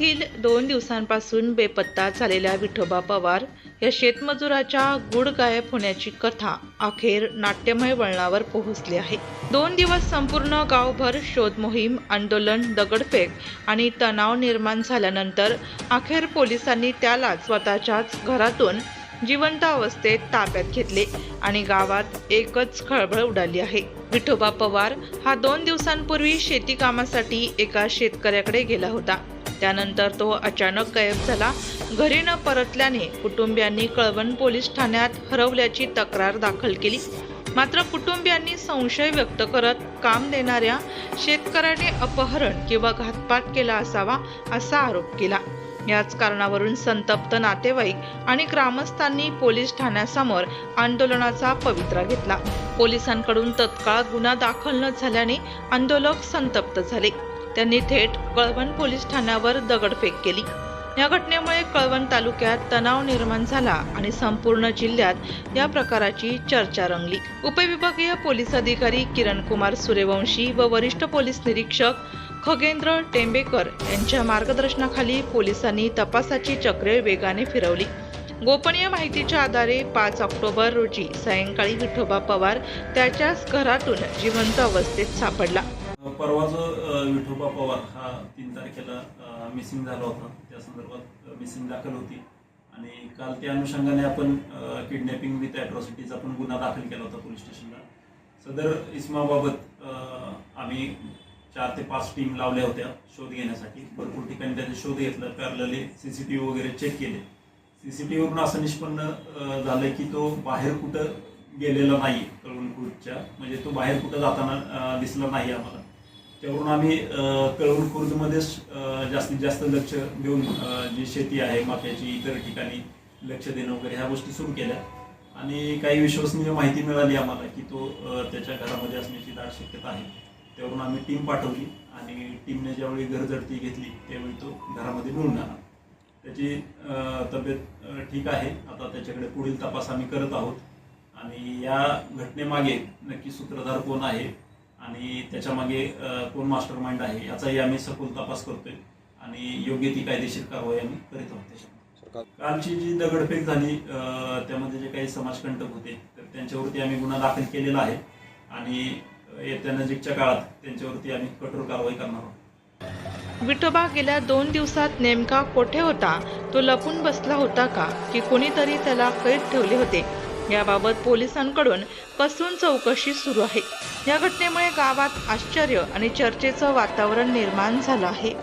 येथील दोन दिवसांपासून बेपत्ता झालेल्या विठोबा पवार या शेतमजुराच्या गुड गायब होण्याची कथा अखेर नाट्यमय वळणावर पोहोचली आहे. दोन दिवस संपूर्ण गावभर शोध मोहीम आंदोलन दगडफेक आणि तणाव निर्माण झाल्यानंतर अखेर पोलिसांनी त्याला स्वतःच्याच घरातून जिवंत अवस्थेत ताब्यात घेतले आणि गावात एकच खळबळ उडाली आहे. विठोबा पवार हा दोन दिवसांपूर्वी शेती कामासाठी एका शेतकऱ्याकडे गेला होता. त्यानंतर तो अचानक गायब झाला. घरी न परतल्याने कुटुंबियांनी कळवण पोलीस ठाण्यात हरवल्याची तक्रार दाखल केली. मात्र कुटुंबियांनी संशय व्यक्त करत काम देणाऱ्या शेतकऱ्याने अपहरण किंवा घातपात केला असावा असा आरोप केला. याच कारणावरून संतप्त नातेवाईक आणि ग्रामस्थांनी पोलीस ठाण्यासमोर आंदोलनाचा पवित्रा घेतला. पोलिसांकडून तत्काळ गुन्हा दाखल न झाल्याने आंदोलक संतप्त झाले. त्यांनी थेट कळवण पोलीस ठाण्यावर दगडफेक केली. या घटनेमुळे कळवण तालुक्यात तणाव निर्माण झाला आणि संपूर्ण जिल्ह्यात या प्रकाराची चर्चा रंगली. उपविभागीय पोलीस अधिकारी किरण कुमार सूर्यवंशी व वरिष्ठ पोलीस निरीक्षक खगेंद्र टेंबेकर यांच्या मार्गदर्शनाखाली पोलिसांनी तपासाची चक्रे वेगाने फिरवली. गोपनीय माहितीच्या आधारे पाच ऑक्टोबर रोजी सायंकाळी विठोबा पवार त्याच्याच घरातून जिवंत अवस्थेत सापडला. परवा जो विठोबा पवार हा तीन तारखेला मिसिंग झाला होता. त्या संदर्भात मिसिंग दाखल होती. आणि काल त्या अनुषंगाने आपण किडनॅपिंग विथ ॲट्रॉसिटीचा पण गुन्हा दाखल केला होता पोलीस स्टेशनला. सदर इस्माबाबत आम्ही चार ते पाच टीम लावल्या होत्या शोध घेण्यासाठी. भरपूर ठिकाणी त्याचे शोध घेतला पॅरलले सी सी टी व्ही वगैरे चेक केले. सी सी टी व्हीवरून असं निष्पन्न झालं की तो बाहेर कुठं गेलेला नाही कळवण म्हणजे तो बाहेर कुठं जाताना दिसला नाही आम्हाला. त्यावरून आम्ही कळवण खुर्दमध्ये जास्तीत जास्त लक्ष देऊन जी शेती आहे माफ्याची इतर ठिकाणी लक्ष देणं वगैरे ह्या गोष्टी सुरू केल्या. आणि काही विश्वसनीय माहिती मिळाली आम्हाला की तो त्याच्या घरामध्ये असण्याची दाट शक्यता आहे. त्यावरून आम्ही टीम पाठवली आणि टीमने ज्यावेळी घरजडती घेतली त्यावेळी तो घरामध्ये मिळून आला. त्याची तब्येत ठीक आहे. आता त्याच्याकडे पुढील तपास आम्ही करत आहोत. आणि या घटनेमागे नक्की सूत्रधार कोण आहे आणि त्याच्यामागे कोण मास्टर माइंड आहे याचाही आम्ही सखोल तपास करतोय आणि योग्य ती कायदेशीर कारवाई आम्ही करीत आहोत त्याच्यामध्ये. कालची जी दगडफेक झाली त्यामध्ये जे काही समाजकंटक होते तर त्यांच्यावरती आम्ही गुन्हा दाखल केलेला आहे आणि येत्या नजीकच्या काळात त्यांच्यावरती आम्ही कठोर कारवाई करणार आहोत. विठोबा गेल्या दोन दिवसात नेमका कोठे होता? तो लपून बसला होता का? की कोणीतरी त्याला कैद ठेवले होते? याबाबत पोलिसांकडून कसून चौकशी सुरू आहे. या घटनेमुळे गावात आश्चर्य आणि चर्चेचं वातावरण निर्माण झालं आहे.